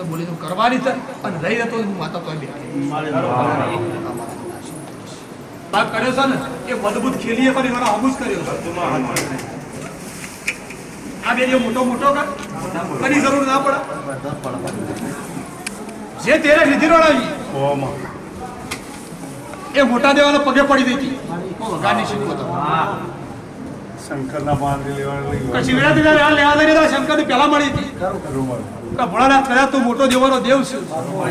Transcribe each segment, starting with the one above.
તો બોલી તો કરવાની છે અને રહી જતો હું માતા તો ભાગ કર્યો છે ને એ મજબૂત ખેલીએ પણ એનો અમુજ કર્યો છે. આ બે મોટો મોટો કર. કરી જરૂર ના પડે. જે તેરે લીધી રડાવી એ મોટા દેવાના પગે પડી દેતી ગાની શીખવો તો. શંકરના વેળા લેવા શંકરની પહેલા મળી હતી. ભોળાનાથ કદાચ તું મોટો દેવાનો દેવ છે.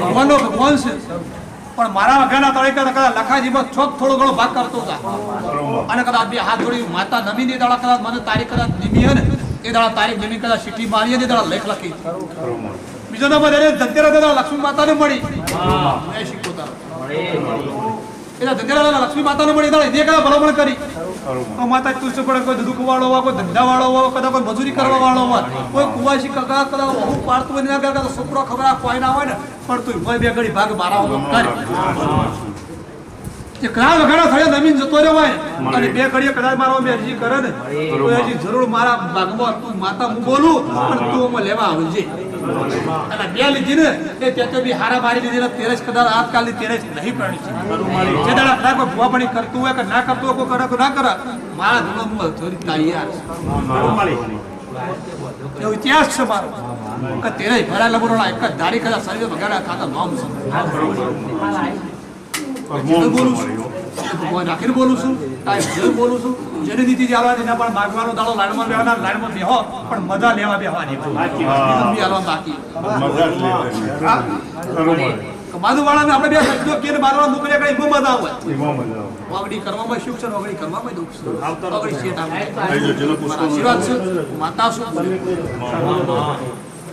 ભગવાનનો ભગવાન છે. પણ મારા વગાના તળે કદાચ લખાજીમાં છોક થોડો ઘણો ભાગ કરતો હતા. અને કદાચ બે હાથ જોડી માતા નમી ની દાડા કદાચ મને તારીખ કદાચ નિમી હે ને એ દાડા તારીખ નમી કદાચ સીટી મારી ને દાડા લેખ લખી. બીજો નંબર એને ધનતેરસ દાડા લક્ષ્મી માતાને મળી. મેં શીખવતા ધનતેરસ દાડા લક્ષ્મી માતાને પણ એને કદાચ ભલામણ કરી. તો માતા તુલસી પડે કોઈ દુઃખ વાળો હોય કોઈ ધંધા વાળો હોય કદાચ કોઈ મજૂરી કરવા વાળો હોય કોઈ કુવાસી કકા કદાચ બહુ પાડતું હોય એના કરતા છોકરો ખબર આ કોઈ ના હોય ને પણ તું બે ઘડી ભાગ મારા કર જે કદાચ વગાડા થયા જમીન જતો રહ્યો હોય. અને બે ઘડીએ કદાચ મારો બે અરજી કરે ને તો હજી જરૂર મારા ભાગમાં તું માતા હું બોલું પણ તું અમે લેવા આવજે. અને બે લીધી ને એ તો બી હારા મારી લીધી ને તેરસ કદાચ આજકાલની તેરસ નહીં કરણી છે જે દાડા કદાચ કોઈ ભુવાપણી કરતું હોય કે ના કરતું હોય કોઈ કરે કે ના કરે મારા હું થોડી તૈયાર એવો ઇતિહાસ છે મારો. કે તેરે ભરા લબરોના એક જ ધારી કદાચ શરીર બગાડા ખાતા નામ છે હું બોલું છું. ભગવાન રાખીને બોલું છું. કાંઈ જેવું બોલું છું. જેની નીતિ ચાલવાની એના પણ માગવાનો દાડો લાઈનમાં બેહવાના લાઈનમાં બેહો પણ મજા લેવા બેહવાની બીજું બી હાલવા બાકી. બાજુવાળાને આપણે બે શબ્દો કે મારવા મૂકીને કઈ એમાં મજા આવે. વાગડી કરવામાં સુખ છે વાગડી કરવામાં દુઃખ છે? વાગડી આશીર્વાદ છે. માતા શું